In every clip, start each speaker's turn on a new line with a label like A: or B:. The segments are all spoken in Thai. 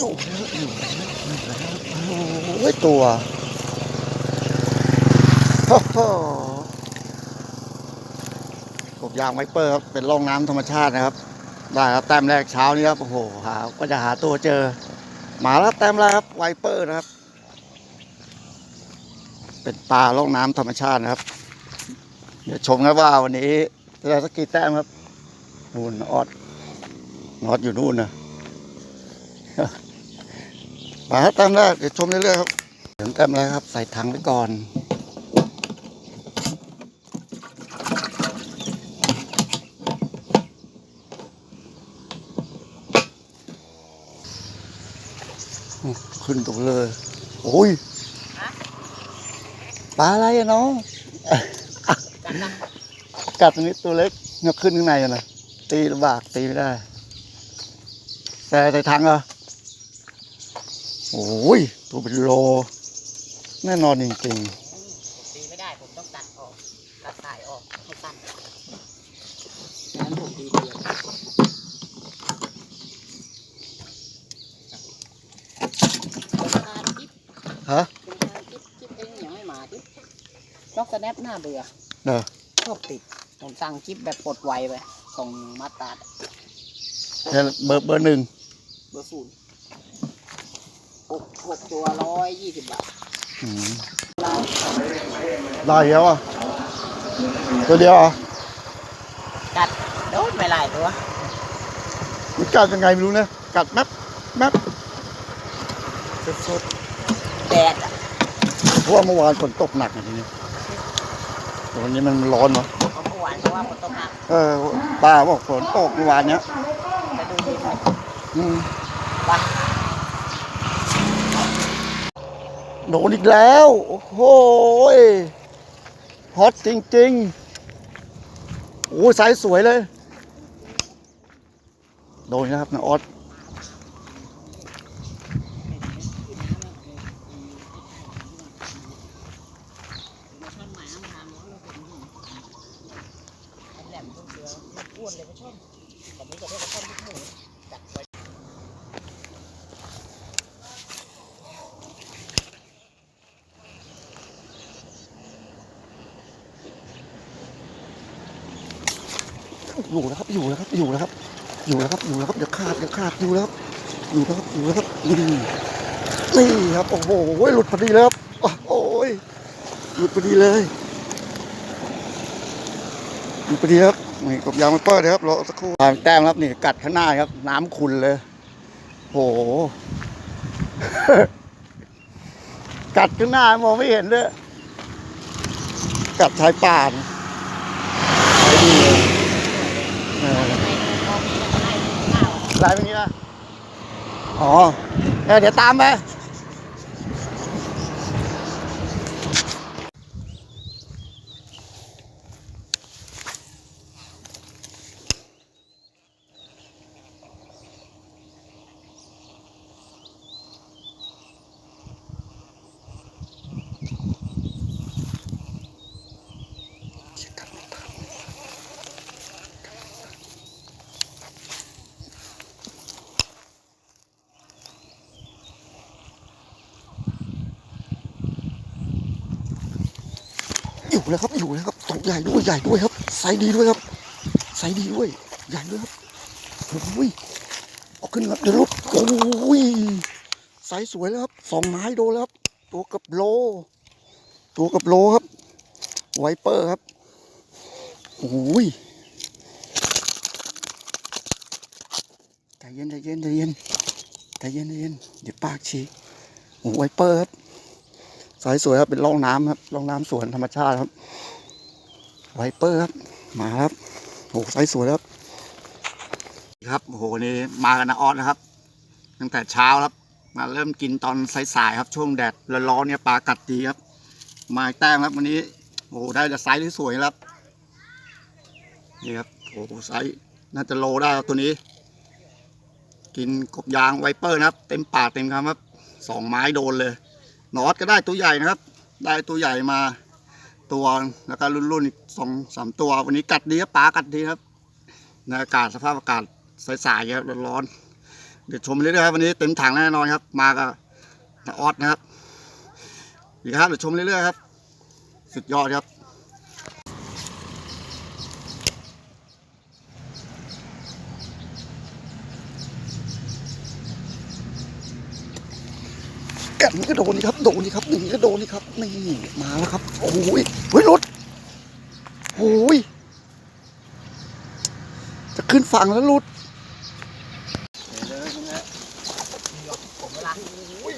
A: โอ้ยตัวโอ้โหกบยางไวเปอร์ครับ เป็นร่องน้ำธรรมชาตินะครับ ได้ครับ แต้มแรกเช้านี้ครับ โอ้โห หา ก็จะหาตัวเจอหมาแล้วแต้มแรกครับ ไวเปอร์นะครับ เป็นปลาล่องน้ำธรรมชาตินะครับ เดี๋ยวชมครับว่าวันนี้จะได้สักกี่แต้มครับนู่นออดนอดอยู่นู่นนะ ปลาแต้มแรกเดี๋ยวชมเรื่อยๆครับถึงแต้มแรกครับ ใส่ถังไปก่อนขึ้นตรงเลย โอ้ยปลาอะไรอะน้อง
B: กันนะ
A: กัดตรงนี้ตัวเล็กเงือกขึ้นข้างในอะนะตีลำบากตีไม่ได้ แต่ใส่ถังเหรอ โอ้ย ตัวเป็นโล แน่นอนจริง
B: ตีไม่ได้ผมต้องตัดออก ตัดสายออกให้สั้นงั้นผมตีไปเลยผมทานจิ๊บ
A: ๆฮะ
B: ผมทานจิ๊บจิ๊บเองยังไม่มาจิ๊บล็อกสแนปหน้าเบื่อ
A: เนอะ
B: ชอบติด ผมสั่งจิ๊บแบบปลดไวไปส่งมาตราด
A: เนี่ยเบอร์เบอร์หนึ่ง
B: เบอร์ศูนย์ หกหกตัวร้อยยี่สิบบาท
A: อืม
B: ร้าน
A: ได้แล้วอะตัวเดียวเหรอะ
B: กัดโดนไปหลายตัว
A: มันกัดยังไงไม่รู้นะกัดแมปแมปสด
B: แดดอะ
A: ๆเพราะว่าเมื่อวานฝนตกหนักอย่างนี้แต่วันนี้มันร้อนเนาะ
B: เพราะเมื่อวานเพราะว่าฝนตกหนัก
A: เออป้าบอกฝนตกเมื่อวานเนี้ย
B: จะดูดีไหม
A: อืม
B: ว่า
A: โดนอีกแล้ว โอ้โหฮอตจริงๆ โอ้ยไซส์สวยเลย โดนนะครับนะออส
B: แหลมต้นเสืออ้วนเลยก็ชอบแบบนี้ก็เรียกว่าชอบลูกหมูจัดไว้
A: อยู่แล้วครับ อยู่แล้วครับ อยู่แล้วครับ อยู่แล้วครับ อยู่แล้วครับอย่าขาดอย่าขาดอยู่แล้วครับ อยู่แล้วครับ อยู่แล้วครับนี่นี่ครับ โอ้โห หลุดพอดีเลยครับโอ้ย หลุดพอดีเลย หลุดพอดีครับ นี่กบยางมันเปิดเลยครับ รอสักครู่ทางแต้มครับ นี่กัดข้างหน้าครับ น้ำขุ่นเลยโอ้โห กัดข้างหน้ามองไม่เห็นเลยกัดชายป่านไปดีเลยเออ ลายเป็นอย่างนี้นะ อ๋อเออเดี๋ยวตามไป อยู่แล้วครับอยู่แล้วครับตกใหญ่ด้วยใหญ่ด้วยครับไซดีด้วยครับไซดีด้วยใหญ่ด้วยครับโอ้ยเอาขึ้นครับเดี๋ยวลุกโอ้ยไซส์สวยแล้วครับสองไม้โดนแล้วครับตัวกับโล ตัวกับโลครับ ไวเปอร์ครับโอ้ยใจเย็นใจเย็นใจเย็นใจเย็นใจเย็นเดี๋ยวปากฉีกโอ้ไวเปอร์ครับ สายสวยครับเป็นร่องน้ำครับร่องน้ำสวนธรรมชาติครับไวเปอร์ครับมาครับโอ้สายสวยครับ ครับโอ้โหนนี้มากันนะออสนะครับ ตั้งแต่เช้าครับ มาเริ่มกินตอนสายๆครับ ช่วงแดดร้อนๆเนี่ยปลากัดดีครับ มาแต้มครับวันนี้โอ้โหได้แต่ไซส์ที่สวยครับนี่ครับโอ้โหไซส์น่าจะโลได้ครับตัวนี้ กินกบยางไวเปอร์นะครับ เต็มปากเต็มคำครับสองไม้โดนเลย นอตก็ได้ตัวใหญ่นะครับ ได้ตัวใหญ่มา ตัวแล้วก็รุ่นรุ่นๆอีกสองสามตัว วันนี้กัดดีครับปลากัดดีครับในอากาศสภาพอากาศสายๆครับร้อนๆเดี๋ยวชมเรื่อยๆครับวันนี้เต็มถังแน่นอนครับ มากับนออสนะครับดีครับเดี๋ยวชมเรื่อยๆครับ สุดยอดครับ กันก็โดนนี่ครับโดนนี่ครับนี่ก็โดนนี่ครับนี่มาแล้วครับโอ้ยเฮ้ยรถโอ้ยจะขึ้นฝั่งแล้วรุด
B: ผมเวลา
A: โอ้ย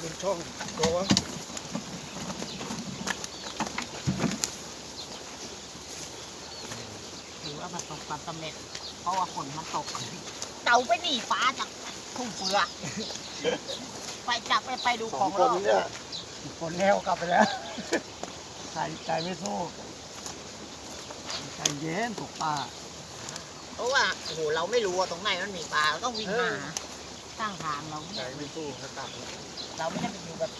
A: เป็นช่องโดวะ
B: ถือว่าประสบความสำเร็จ เพราะว่าฝนมันตก เต่าไปหนีฟ้าจากทุ่งเฟือ ไปจับไปไปดู
A: ส
B: ข
A: อ
B: องง
A: คน
B: เรา
A: เนี่ย
C: คนแนวกลับไปแล้วใจใจไม่สู้ใจเย็นถูกป่า
B: เพราะว่าโอ้โหเราไม่รู้ว่าตรงไหนมันมีปลาเราต้องวิ่ง
C: เอ
B: หา
C: อ
B: ข้างทางเรา
C: ใจ
B: เนี่ย
C: ไม่สู้ก็กลับ
B: เราไม่ได้ไปอยู่แบบ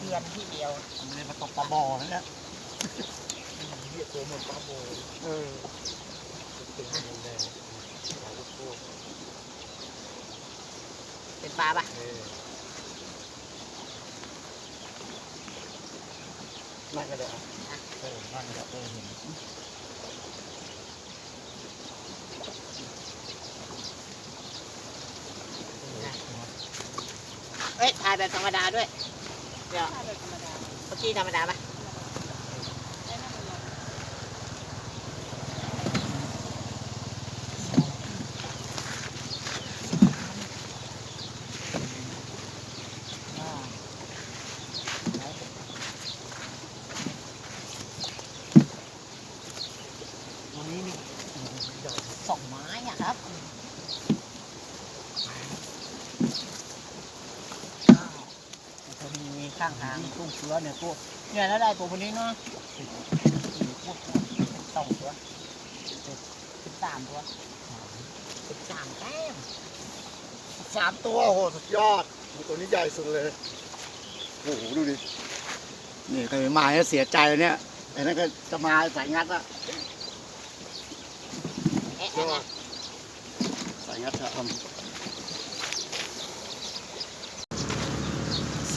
B: เรียนที่เดียว
C: มันเลยมาตกปลาบ่อนั่นแหละ
A: เรียกตัวหมดปลาโบ
C: เออ
B: เป็นปลาปะ
C: นั่งก็ได้เออนั่งกันเลยเห็น
B: เอ้ยถ่ายแบบธรรมดาด้วย เดี๋ยว เมื่อกี้ธรรมดาไหมาวันนี้นี่สองไม้อะครับ จะมีข้างทางตุ้งเชื้อเนี่ยพวกเนี่ยแล้วได้ตัวคนนี้เนาะพวกสองตัวสิบสามตัวสิบสามแต้ม
A: สามตัวโอ้โหสุดยอดตัวนี้ใหญ่สุดเลยโอ้โหดูดินี่เคยมาเนี่ยเสียใจเลยเนี่ยไอ้นั่นก็จะมาสายงัดอะ
B: เอ๊ะเอ๊ะเอ๊ะ
A: สายงัดจะทำ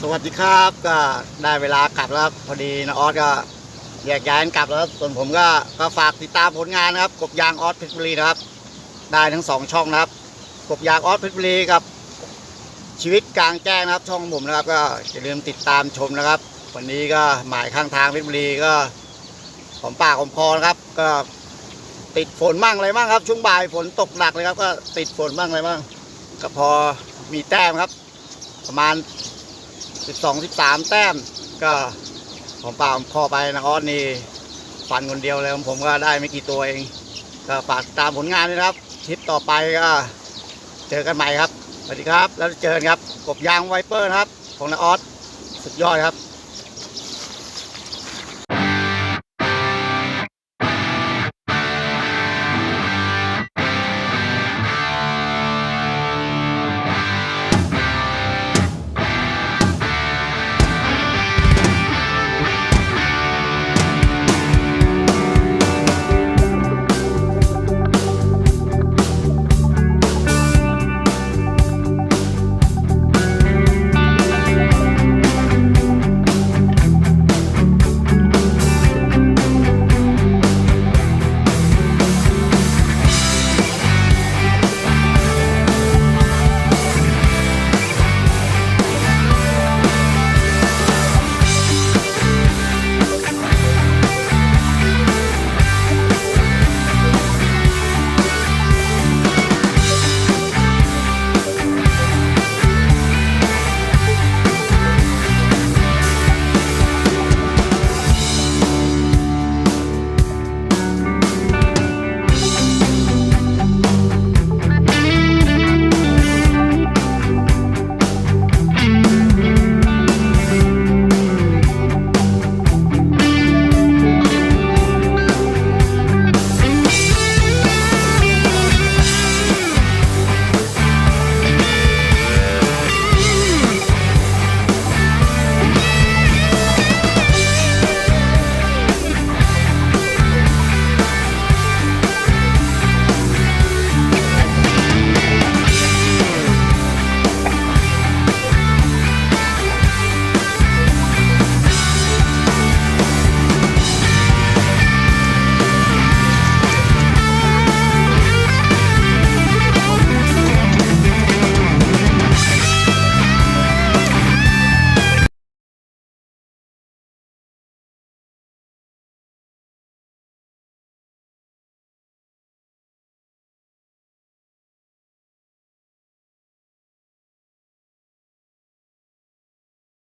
A: สวัสดีครับก็ได้เวลากลับแล้วพอดีนะออสก็แยกย้ายกลับแล้วส่วนผมก็ก็ฝากติดตามผลงานนะครับ กบยางออสเพชรบุรีนะครับ ได้ทั้งสองช่องนะครับ กบยางออสเพชรบุรีกับชีวิตกลางแจ้งนะครับ ช่องผมนะครับ ก็อย่าลืมติดตามชมนะครับ วันนี้ก็หมายข้างทางเพชรบุรีก็หอมปากหอมคอนะครับ ก็ติดฝนมั่งอะไรมั่งครับ ช่วงบ่ายฝนตกหนักเลยครับ ก็ติดฝนมั่งอะไรมั่งก็พอมีแต้มครับ ประมาณ 12 13 แต้ม ก็ขอมปาพอมคอไปนะออสนี่ฟันคนเดียวเลยผมก็ได้ไม่กี่ตัวเอง ก็ฝากติดตามผลงานด้วยนะครับทริปต่อไปก็เจอกันใหม่ครับสวัสดีครับ แล้วเจอกันครับกบยางไวเปอร์นะครับ ของนาออสสุดยอดครับ